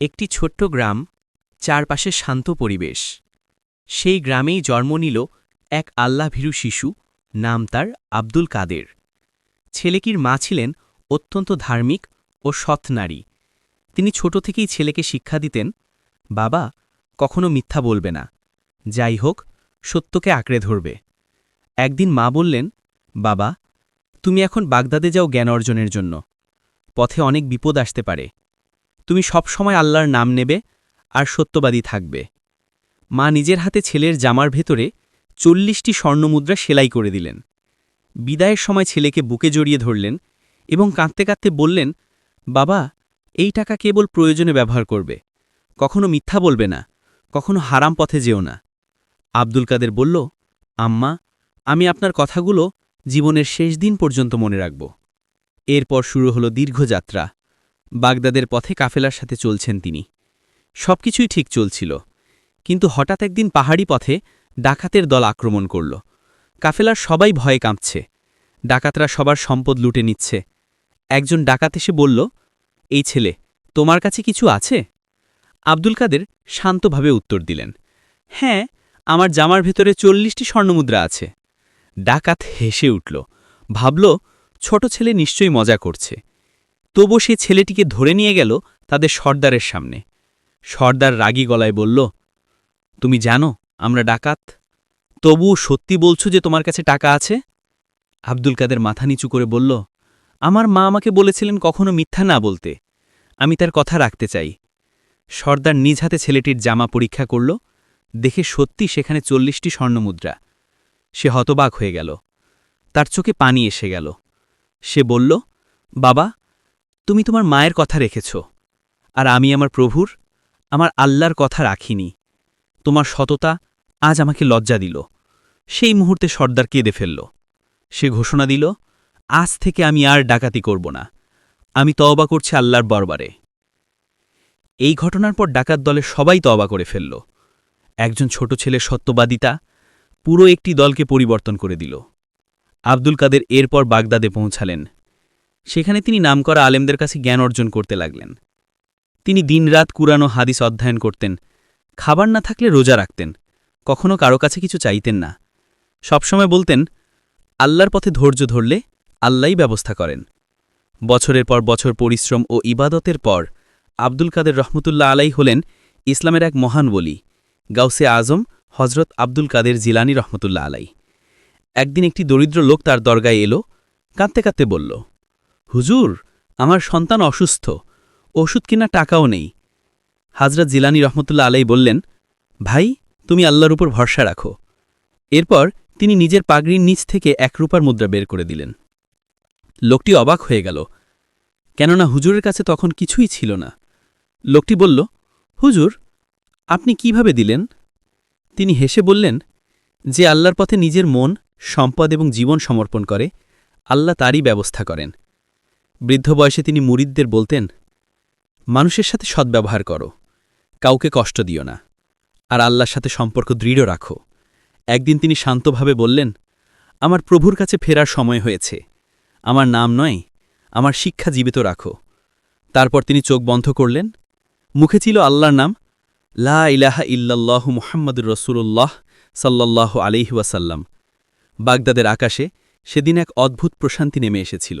একটি ছোট্ট গ্রাম, চারপাশে শান্ত পরিবেশ। সেই গ্রামেই জন্ম নিল এক আল্লাভীরু শিশু, নাম তার আব্দুল কাদের। ছেলেকির মা ছিলেন অত্যন্ত ধার্মিক ও সৎ নারী। তিনি ছোট থেকেই ছেলেকে শিক্ষা দিতেন, বাবা, কখনো মিথ্যা বলবে না। যাই হোক, সত্যকে আঁকড়ে ধরবে। একদিন মা বললেন, বাবা, তুমি এখন বাগদাদে যাও জ্ঞান অর্জনের জন্য। পথে অনেক বিপদ আসতে পারে। তুমি সবসময় আল্লাহর নাম নেবে আর সত্যবাদী থাকবে। মা নিজের হাতে ছেলের জামার ভেতরে চল্লিশটি স্বর্ণমুদ্রা সেলাই করে দিলেন। বিদায়ের সময় ছেলেকে বুকে জড়িয়ে ধরলেন এবং কাঁদতে কাঁদতে বললেন, বাবা, এই টাকা কেবল প্রয়োজনে ব্যবহার করবে। কখনো মিথ্যা বলবে না, কখনো হারাম পথে যেও না। আব্দুল কাদের বলল, আম্মা, আমি আপনার কথাগুলো জীবনের শেষ দিন পর্যন্ত মনে রাখব। এরপর শুরু হলো দীর্ঘ যাত্রা বাগদাদের পথে কাফেলার সাথে চলছেন তিনি। সবকিছুই ঠিক চলছিল। কিন্তু হঠাৎ একদিন পাহাড়ি পথে ডাকাতের দল আক্রমণ করল। কাফেলার সবাই ভয়ে কাঁপছে। ডাকাতরা সবার সম্পদ লুটে নিচ্ছে। একজন ডাকাত এসে বলল, এই ছেলে, তোমার কাছে কিছু আছে? আব্দুল কাদের শান্তভাবে উত্তর দিলেন হ্যাঁ আমার জামার ভেতরে চল্লিশটি স্বর্ণমুদ্রা আছে। ডাকাত হেসে উঠল, ভাবল, ছোট ছেলে নিশ্চয়ই মজা করছে। তবু সে ছেলেটিকে ধরে নিয়ে গেল তাদের সর্দারের সামনে। সর্দার রাগী গলায় বলল, তুমি জানো, আমরা ডাকাত। তবু সত্যি বলছো যে তোমার কাছে টাকা আছে? আব্দুল কাদের মাথা নিচু করে বলল, আমার মা আমাকে বলেছিলেন কখনো মিথ্যা না বলতে। আমি তার কথা রাখতে চাই। সর্দার নিজ হাতে ছেলেটির জামা পরীক্ষা করল, দেখে সত্যি সেখানে চল্লিশটি স্বর্ণমুদ্রা। সে হতবাক হয়ে গেল। তার চোখে পানি এসে গেল। সে বলল, বাবা তুমি তোমার মায়ের কথা রেখেছ, আর আমি আমার প্রভুর, আমার আল্লাহর কথা রাখিনি। তোমার সততা আজ আমাকে লজ্জা দিল। সেই মুহূর্তে সর্দার কেঁদে ফেলল। সে ঘোষণা দিল, আজ থেকে আমি আর ডাকাতি করব না। আমি তওবা করছি আল্লাহর বরবারে এই ঘটনার পর ডাকাত দলের সবাই তওবা করে ফেলল। একজন ছোট ছেলে সত্যবাদিতা পুরো একটি দলকে পরিবর্তন করে দিল। আব্দুল কাদের এরপর বাগদাদে পৌঁছালেন। সেখানে তিনি নামকরা আলেমদের কাছে জ্ঞান অর্জন করতে লাগলেন। তিনি দিনরাত কুরানো হাদিস অধ্যয়ন করতেন, খাবার না থাকলে রোজা রাখতেন, কখনো কারও কাছে কিছু চাইতেন না। সবসময় বলতেন, আল্লাহর পথে ধৈর্য ধরলে আল্লাহই ব্যবস্থা করেন। বছরের পর বছর পরিশ্রম ও ইবাদতের পর আব্দুল কাদের রহমতুল্লাহ আলাই হলেন ইসলামের এক মহান বলি গাউসে আজম হজরত আব্দুল কাদের জিলানি রহমতুল্লাহ আলাই একদিন একটি দরিদ্র লোক তার দরগায় এলো, কাঁদতে কাঁদতে বলল হুজুর, আমার সন্তান অসুস্থ, ওষুধ কিনা টাকাও নেই। হাজরত জিলানি রহমতুল্লাহ আলাই বললেন, ভাই, তুমি আল্লাহর উপর ভরসা রাখো। এরপর তিনি নিজের পাগড়ির নিচ থেকে এক রূপার মুদ্রা বের করে দিলেন। লোকটি অবাক হয়ে গেল, কেননা হুজুরের কাছে তখন কিছুই ছিল না। লোকটি বলল, হুজুর, আপনি কীভাবে দিলেন? তিনি হেসে বললেন, যে আল্লাহর পথে নিজের মন, সম্পদ এবং জীবন সমর্পণ করে, আল্লাহ তারই ব্যবস্থা করেন। বৃদ্ধ বয়সে তিনি মুরিদদের বলতেন, মানুষের সাথে সদ্ব্যবহার করো, কাউকে কষ্ট দিও না, আর আল্লাহর সাথে সম্পর্ক দৃঢ় রাখো। একদিন তিনি শান্তভাবে বললেন, আমার প্রভুর কাছে ফেরার সময় হয়েছে, আমার নাম নয়, আমার শিক্ষা জীবিত রাখো। তারপর তিনি চোখ বন্ধ করলেন, মুখে ছিল আল্লাহর নাম, লা ইলাহা ইল্লাল্লাহ মুহাম্মদুর রসুল্লাহ সাল্লাল্লাহ আলিহাসাল্লাম বাগদাদের আকাশে সেদিন এক অদ্ভুত প্রশান্তি নেমে এসেছিল।